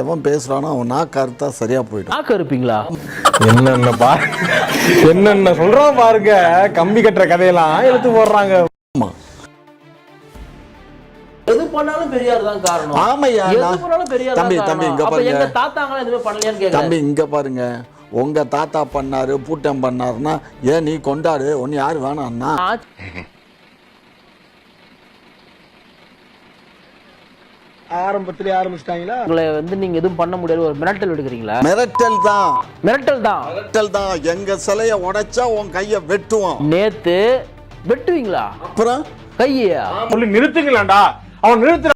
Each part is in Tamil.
எவன் பேசுறானோ அவன் நான் கருத்தா சரியா போயிடும். நாக்கு இருப்பீங்களா என்னென்ன பா என்னென்ன சொல்றான் பாருங்க. கம்பி கட்டுற கதையெல்லாம் எடுத்து போடுறாங்க. ஆமா. எது பண்ணாலும் பெரியார் தான் காரணம். ஆமையா எது பண்ணாலும் பெரியார் தம்பி தம்பி இங்க பாருங்க. எங்க தாத்தாங்களா எதுவுமே பண்ணலையான்னு தம்பி இங்க பாருங்க. உங்க தாத்தா பண்ணாரு பூட்டம் பண்ணாருன்னா ஏன் நீ கொண்டாடு? ஒன்னு யாரு வேணாம்னா ஆரம்பத்திலே ஆரம்பிச்சிட்டாங்களா? உங்களை வந்து நீங்க எதுவும் பண்ண முடியாது. ஒரு மிரட்டல் எடுக்கிறீங்களா மிரட்டல் தான். மிரட்டல் தான். மிரட்டல் தான். எங்க சிலைய உடைச்சா உன் கைய வெட்டுவோம் நேத்து வெட்டுவீங்களா? அப்புறம்? கையா. சொல்லி நிறுத்துங்களேன்டா அவன் நிறுத்துற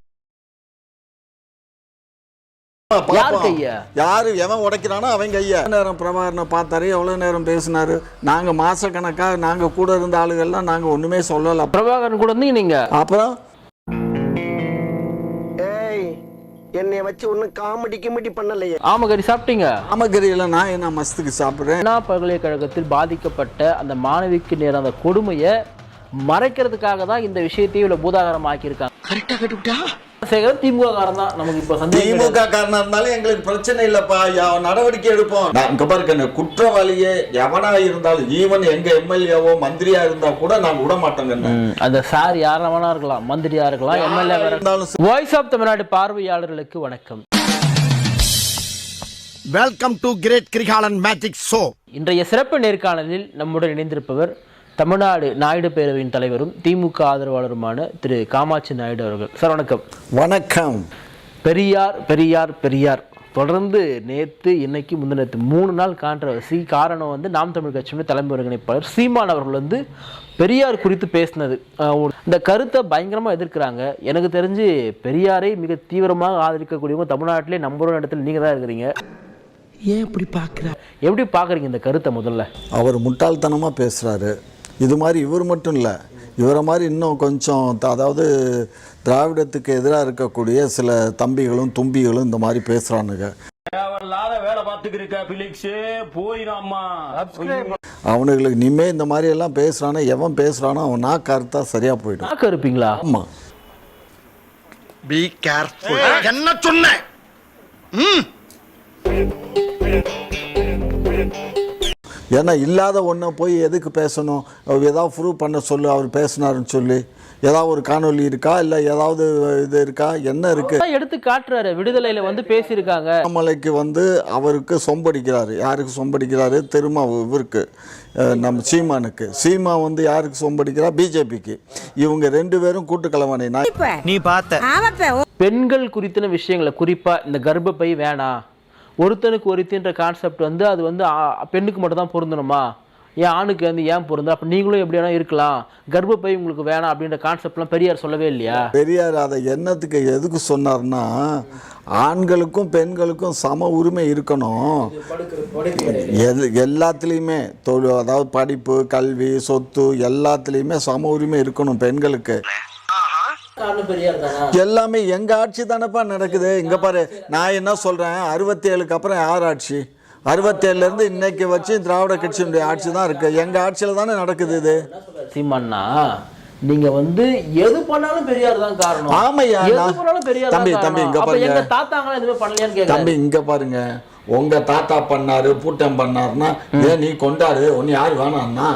யார் பாப்போம். கையா? யாரு எவன் உடைக்கிறானோ அவன் கைய. நேரம் பிரபாகரனை பார்த்தாரு எவ்வளவு நேரம் பேசினாரு? நாங்க மாச கணக்கா நாங்க கூட இருந்த ஆளுகள்லாம் நாங்க ஒண்ணுமே சொல்லல. பிரபாகரன் கூட இருந்தீங்க நீங்க? அப்புறம்? என்னைய வச்சு ஒன்னும் காமெடி கிமெடி பண்ணலையே. ஆமகரி சாப்பிட்டீங்க? ஆமகரியில நான் என்ன மஸ்துக்கு சாப்பிடுறேன்? அண்ணா பல்கலைக்கழகத்தில் பாதிக்கப்பட்ட அந்த மாணவிக்கு நேர அந்த கொடுமையை மறைக்கிறதுக்காக தான் இந்த விஷயத்தையும் இவ்வளவு பூதாகரம் ஆக்கியிருக்காங்க கரெக்டா கட்டுவிட்டா சேகர் திமுக காரன் தான் நமக்கு இப்ப. திமுக காரனா இருந்தாலும் எங்களுக்கு பிரச்சனை இல்லப்பா. நடவடிக்கை எடுப்போம். நான் இங்க பாருங்க குற்றவாளியே எவனா இருந்தாலும் ஈவன் எங்க எம்எல்ஏவோ மந்திரியா இருந்தா கூட நான் விட மாட்டேங்க. அந்த சார் யாரா வேணா இருக்கலாம். மந்திரியா இருக்கலாம் எம்எல்ஏ இருந்தாலும். வாய்ஸ் ஆஃப் தமிழ்நாடு பார்வையாளர்களுக்கு வணக்கம். Welcome to great Krikalan magic show இன்றைய சிறப்பு நேர்காணலில் நம்முடன் இணைந்திருப்பவர் தமிழ்நாடு நாயுடு பேரவையின் தலைவரும் திமுக ஆதரவாளருமான திரு காமாட்சி நாயுடு அவர்கள். சார் வணக்கம். வணக்கம். பெரியார் பெரியார் பெரியார். தொடர்ந்து நேத்து இன்னைக்கு முந்தினத்து மூணு நாள் கான்ட்ரவர்சி காரணம் வந்து நாம் தமிழ் கட்சியுடைய தலைமை ஒருங்கிணைப்பாளர் சீமான் அவர்கள் வந்து பெரியார் குறித்து பேசினது. இந்த கருத்தை பயங்கரமாக எதிர்க்கிறாங்க. எனக்கு தெரிஞ்சு பெரியாரை மிக தீவிரமாக ஆதரிக்கக்கூடியவங்க தமிழ்நாட்டிலே நம்பர் ஒன் இடத்துல நீங்கள் தான் இருக்கிறீங்க. ஏன் இப்படி பாக்குற? எப்படி பார்க்குறீங்க இந்த கருத்தை முதல்ல? அவர் முட்டாள்தனமா பேசுறாரு. இது மாதிரி இவர் மட்டும் இல்லை. இவரை மாதிரி இன்னும் கொஞ்சம் அதாவது திராவிடத்துக்கு எதிராக இருக்கக்கூடிய சில தம்பிகளும் தும்பிகளும் இந்த மாதிரி பேசுறானுங்க. தேவையில்லாத வேலை பார்த்துக்கிருக்க பிலிக்ஸ்? போயிடாமா அவனுங்களுக்கு இனிமே இந்த மாதிரி எல்லாம் பேசுறானோ எவன் பேசுறானோ அவன் நான் கருத்தா சரியா போயிடும். பார்க்க இருப்பீங்களா ஆமா. பி கேர்ஃபுல் என்ன சொன்னேன் ஏன்னா இல்லாத ஒன்றை போய் எதுக்கு பேசணும்? ஏதாவது ப்ரூவ் பண்ண சொல்லு அவர் பேசினாருன்னு சொல்லி. ஏதாவது ஒரு காணொளி இருக்கா? இல்லை ஏதாவது இது இருக்கா? என்ன இருக்கு? எடுத்து காட்டுறாரு. விடுதலையில வந்து பேசியிருக்காங்க. அண்ணாமலைக்கு வந்து அவருக்கு சொம்படிக்கிறாரு. யாருக்கு சொம்படிக்கிறாரு? திரும்ப இவருக்கு. நம்ம சீமானுக்கு. சீமா வந்து யாருக்கு சொம்படிக்கிறா? பிஜேபிக்கு. இவங்க ரெண்டு பேரும் கூட்டுக்கலவாணி. நான் நீ பார்த்த. பெண்கள் குறித்தின விஷயங்களை குறிப்பா இந்த கர்ப்பப்பை வேணாம். ஒருத்தனுக்கு ஒருத்தின்ற கான்செப்ட் வந்து அது வந்து பெண்ணுக்கு மட்டும் தான் பொருந்தணுமா? ஏன் ஆணுக்கு வந்து ஏன் பொருந்தா? அப்போ நீங்களும் எப்படி வேணா இருக்கலாம். கர்ப்பப்பை உங்களுக்கு வேணாம் அப்படின்ற கான்செப்ட்லாம் பெரியார் சொல்லவே இல்லையா? பெரியார் அதை என்னத்துக்கு எதுக்கு சொன்னார்னா ஆண்களுக்கும் பெண்களுக்கும் சம உரிமை இருக்கணும். எது எல்லாத்துலேயுமே தொழில் அதாவது படிப்பு கல்வி சொத்து எல்லாத்துலேயுமே சம உரிமை இருக்கணும் பெண்களுக்கு. எல்லாமே எங்க ஆட்சி தானப்பா நடக்குது? இங்க பாரு நான் என்ன சொல்றேன்? அறுபத்தி ஏழுக்கு அப்புறம் யார் ஆட்சி? அறுபத்தேழுல இருந்து இன்னைக்கு வச்சு திராவிட கட்சியினுடைய ஆட்சி தான் இருக்கு. எங்க ஆட்சியில தானே நடக்குது இது? சீமான்னா நீங்க வந்து எது பண்ணாலும் பெரியார் தான் காரணம். ஆமையா, எது பண்ணாலும் பெரியார் தம்பி, தம்பி, இங்க பாருங்க. எங்க தாத்தாங்களா எதுவுமே பண்ணலையான்னு கேக்குறேன். தம்பி இங்க பாருங்க. உங்க தாத்தா பண்ணாரு பூட்டம் பண்ணாருன்னா ஏன் நீ கொண்டாடு? ஒன்னு யார் வேணாம்னா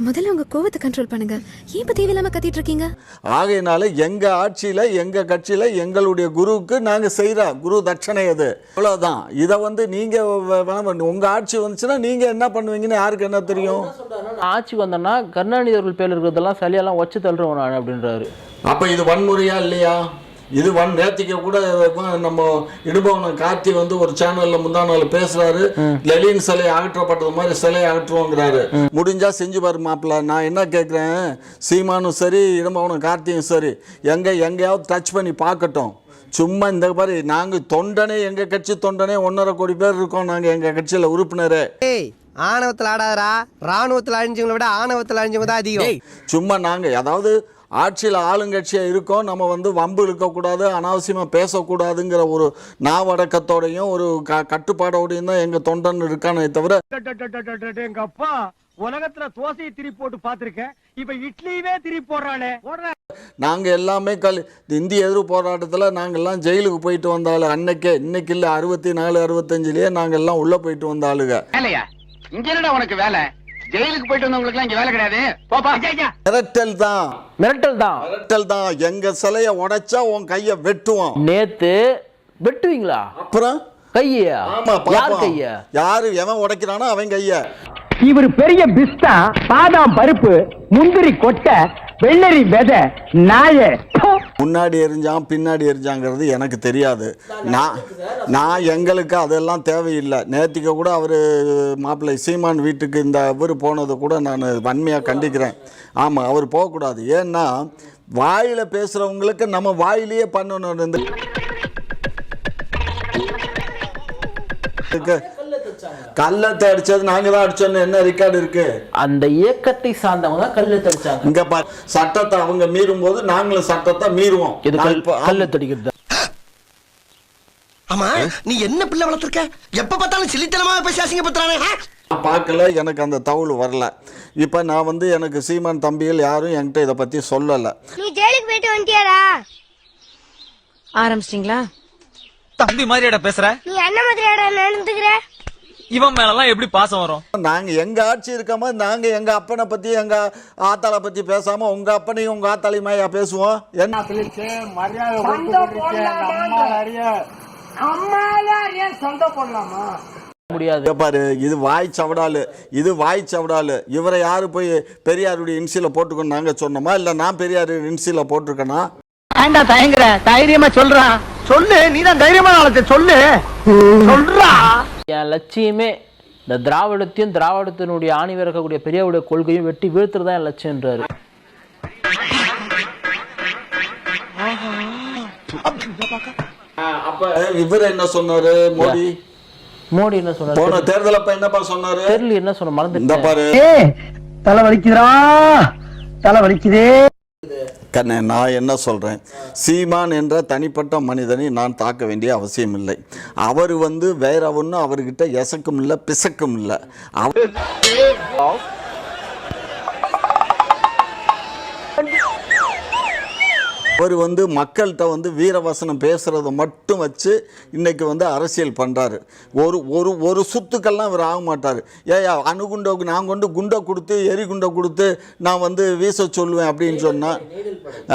முதல்ல உங்க கோவத்தை கண்ட்ரோல் பண்ணுங்க. ஏன் இப்ப தேவையில்லாம கத்திட்டு இருக்கீங்க? ஆகையினால எங்க ஆட்சியில எங்க கட்சியில எங்களுடைய குருவுக்கு நாங்க செய்யற குரு தட்சணை அது. அவ்வளவுதான். இதை வந்து நீங்க வேணாம் உங்க ஆட்சி வந்துச்சுன்னா நீங்க என்ன பண்ணுவீங்கன்னு யாருக்கு என்ன தெரியும்? நான் ஆட்சி வந்தேன்னா கருணாநிதி அவர்கள் பேர் இருக்கிறதெல்லாம் சளியெல்லாம் வச்சு தள்ளுறவன் நான் அப்படின்றாரு. அப்ப இது வன்முறையா இல்லையா? இது வன் நேத்திக்க கூட நம்ம இடுபவனம் கார்த்தி வந்து ஒரு சேனல்ல முந்தா நாள் பேசுறாரு. லெலின் சிலை அகற்றப்பட்டது மாதிரி சிலை அகற்றுவோங்கிறாரு. முடிஞ்சா செஞ்சு பாரு மாப்பிள்ள. நான் என்ன கேட்குறேன் சீமானும் சரி இடும்பவனம் கார்த்தியும் சரி எங்க எங்கேயாவது டச் பண்ணி பார்க்கட்டும். சும்மா இந்த மாதிரி நாங்க தொண்டனே எங்க கட்சி தொண்டனே ஒன்றரை கோடி பேர் இருக்கோம். நாங்க எங்க கட்சியில உறுப்பினரே. ஏய் ஆணவத்துல ஆடாதடா. ராணுவத்துல அழிஞ்சவங்களை விட ஆணவத்துல அழிஞ்சவங்க தான் அதிகம். சும்மா நாங்கள் அதாவது ஆட்சியில் ஆளுங்கட்சியாக இருக்கோம் நம்ம வந்து வம்பு இழுக்கக்கூடாது அனாவசியமாக பேசக்கூடாதுங்கிற ஒரு நாவடக்கத்தோடையும் ஒரு க கட்டுப்பாடோடையும் தான் எங்கள் தொண்டன் இருக்கானே தவிர எங்க அப்பா உலகத்துல தோசையை திருப்பி போட்டு பாத்திருக்கேன் இப்ப இட்லியவே திருப்பி போடுறானே போடுற. நாங்க எல்லாமே கல் இந்திய எதிர்ப்பு போராட்டத்துல நாங்க எல்லாம் ஜெயிலுக்கு போயிட்டு வந்த ஆளு அன்னைக்கே இன்னைக்கு இல்ல அறுபத்தி நாலு அறுபத்தஞ்சுலயே நாங்க எல்லாம் உள்ள போயிட்டு வந்த ஆளுங்க வேலையா? இங்க என்னடா உனக்கு வேலை? ஜெயிலுக்கு போயிட்டு வந்தவங்களுக்கு எல்லாம் இங்க வேலை கிடையாது. போப்பா. ஐயா மிரட்டல் தான். மிரட்டல் தான். மிரட்டல் தான். எங்க சிலைய உடைச்சா உன் கைய வெட்டுவோம் நேத்து வெட்டுவீங்களா? அப்புறம்? கையா. ஆமா யார். கையா? யாரு எவன் உடைக்கிறானோ அவன் கைய. இவர் பெரிய பிஸ்தா பாதாம் பருப்பு முந்திரி கொட்டை வெள்ளரி விதை நாய முன்னாடி எரிஞ்சான் பின்னாடி எரிஞ்சாங்கிறது எனக்கு தெரியாது. நான் நான் எங்களுக்கு அதெல்லாம் தேவையில்லை. நேத்திக்க கூட அவர் மாப்பிள்ளை சீமான் வீட்டுக்கு இந்த இவர் போனதை கூட நான் வன்மையாக கண்டிக்கிறேன். ஆமாம் அவர் போகக்கூடாது. ஏன்னா வாயில் பேசுகிறவங்களுக்கு நம்ம வாயிலேயே பண்ணணும். இந்த கள்ளத்தை அடிச்சது நாங்க தான் அடிச்சோன்னு என்ன ரெக்கார்டு இருக்கு? அந்த இயக்கத்தை சார்ந்தவங்க தான் கல்லு தடிச்சாங்க. இங்க பாரு சட்டத்தை அவங்க மீறும் போது நாங்களும் சட்டத்தை மீறுவோம். இது கல்லு தடிக்கிறது. ஆமா நீ என்ன பிள்ளை வளர்த்திருக்க? எப்ப பார்த்தாலும் சிலித்தனமா பேசி அசிங்கப்படுத்துறானே ஆ? நான் பார்க்கல எனக்கு அந்த தகவல் வரல. இப்போ நான் வந்து எனக்கு சீமான் தம்பிகள் யாரும் என்கிட்ட இதை பற்றி சொல்லலை. நீ ஜெயிலுக்கு போயிட்டு வந்துட்டியாடா ஆரம்பிச்சிட்டீங்களா? தம்பி மாதிரியாடா பேசுற? நீ என்ன மாதிரியாடா நடந்துக்கிற? இவன் மேலலாம் எப்படி பாசம் வரும்? நாங்கள் எங்கள் ஆட்சி இருக்காம நாங்கள் எங்கள் அப்பனை பற்றி எங்கள் ஆத்தாளை பற்றி பேசாமல் உங்கள் அப்பனையும் உங்கள் ஆத்தாளையுமாயா பேசுவோம்? என்ன? முடியாது. பாரு இது வாய் சவடாலு இது வாய் சவடாலு. இவரை யாரு போய் பெரியாருடைய இன்சில போட்டுக்கணும் நாங்க சொன்னோமா? இல்ல நான் பெரியார் இன்சில போட்டிருக்கேனா? ஏண்டா தயங்குற? தைரியமா சொல்றா. சொல்லு நீதான் தைரியமா நாளத்தை சொல்லு. சொல்றா. என் லட்சியமே இந்த திராவிடத்தையும் திராவிடத்தினுடைய ஆணிவர் இருக்கக்கூடிய பெரியவுடைய கொள்கையும் வெட்டி வீழ்த்துறது என் லட்சியம்ன்றாரு. அப்ப இவர் என்ன சொன்னாரு மோடி? மோடி என்ன சொன்னாரு? போன தேர்தல் அப்ப என்னப்பா சொன்னாரு? தெரியல என்ன சொன்ன இந்த மறந்துட்டேன் பாரு தலை வலிக்குதுடா. தலை வலிக்குதே. கண்ணே நான் என்ன சொல்கிறேன் சீமான் என்ற தனிப்பட்ட மனிதனை நான் தாக்க வேண்டிய அவசியம் இல்லை அவர் வந்து வேற ஒன்றும் அவர்கிட்ட எசக்கும் இல்லை பிசக்கும் இல்லை அவர் அவர் வந்து மக்கள்கிட்ட வந்து வீரவசனம் பேசுறத மட்டும் வச்சு இன்னைக்கு வந்து அரசியல் பண்றாரு. ஒரு ஒரு ஒரு சுத்துக்கெல்லாம் இவர் ஆக மாட்டார். ஏயா அணுகுண்டோக்கு நான் கொண்டு குண்டை கொடுத்து எரி குண்டை கொடுத்து நான் வந்து வீச சொல்லுவேன் அப்படின்னு சொன்னா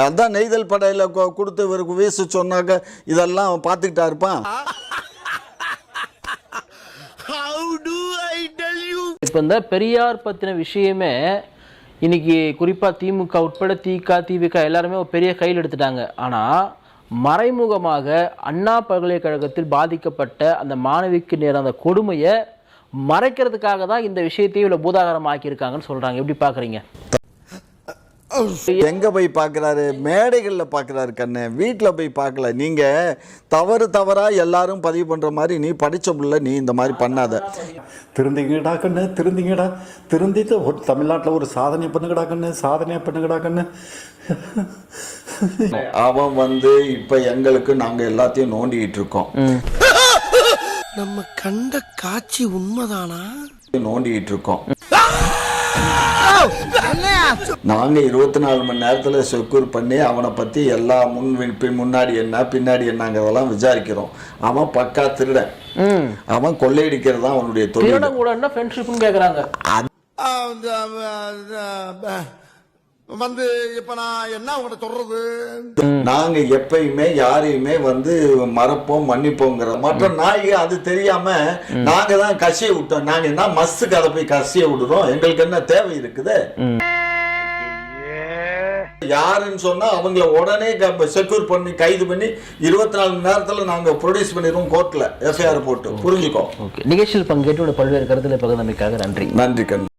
அதான் நெய்தல் படையில கொடுத்து இவருக்கு வீச சொன்னாக்க இதெல்லாம் பார்த்துக்கிட்டா இருப்பான். இப்போ இந்த பெரியார் பத்தின விஷயமே இன்னைக்கு குறிப்பாக திமுக உட்பட திக திமுக எல்லாருமே ஒரு பெரிய கையில் எடுத்துட்டாங்க. ஆனால் மறைமுகமாக அண்ணா பல்கலைக்கழகத்தில் பாதிக்கப்பட்ட அந்த மாணவிக்கு நேர அந்த கொடுமையை மறைக்கிறதுக்காக தான் இந்த விஷயத்தையும் இவ்வளோ பூதாகரம் ஆக்கியிருக்காங்கன்னு சொல்கிறாங்க எப்படி பார்க்குறீங்க எங்க போய் பார்க்குறாரு மேடைகளில் பார்க்குறாரு கண்ணு. வீட்டில் போய் பார்க்கல நீங்க தவறு தவறா எல்லாரும் பதிவு பண்ற மாதிரி நீ படிச்ச புள்ள நீ இந்த மாதிரி பண்ணாத. திருந்திங்கடா கண்ணு திருந்திங்கடா. திருந்திட்டு ஒரு தமிழ்நாட்டில் ஒரு சாதனை பண்ணுங்கடா கண்ணு சாதனையை பண்ணுங்கடா கண்ணு. அவன் வந்து இப்ப எங்களுக்கு நாங்க எல்லாத்தையும் நோண்டிட்டு இருக்கோம். நம்ம கண்ட காட்சி உண்மைதானா? நோண்டிட்டு இருக்கோம். நாங்க இருபத்தி நாலு மணி நேரத்துல செக்யூர் பண்ணி அவனை பத்தி எல்லா முன் முன்னாடி என்ன பின்னாடி என்னங்கிறதெல்லாம் விசாரிக்கிறோம். அவன் பக்கா திருடன். அவன் கொள்ளையடிக்கிறது தான் அவனுடைய தொழில். கூட என்ன ஃப்ரெண்ட்ஷிப்னு கேக்குறாங்க. வந்து இப்ப நான் என்ன உங்கள்கிட்ட சொல்றது? நாங்க எப்பயுமே யாரையுமே வந்து மறப்போம் மன்னிப்போங்கிற மற்ற நாய்க்கு அது தெரியாம நாங்க தான் கசிய விட்டோம். நாங்க என்ன மஸ்துக்கு அதை போய் கசிய விடுறோம்? எங்களுக்கு என்ன தேவை இருக்குது? யாருன்னு சொன்னா அவங்கள உடனே செக்யூர் பண்ணி கைது பண்ணி இருபத்தி நாலு மணி நேரத்துல நாங்க ப்ரொடியூஸ் பண்ணிடுவோம் கோர்ட்ல எஃப்ஐஆர் போட்டு. புரிஞ்சுக்கோ. ஓகே நிகழ்ச்சியில் பங்கேற்று பல்வேறு கருத்துக்களை பகிர்ந்தமைக்காக நன்றி. நன்றி கண்ணு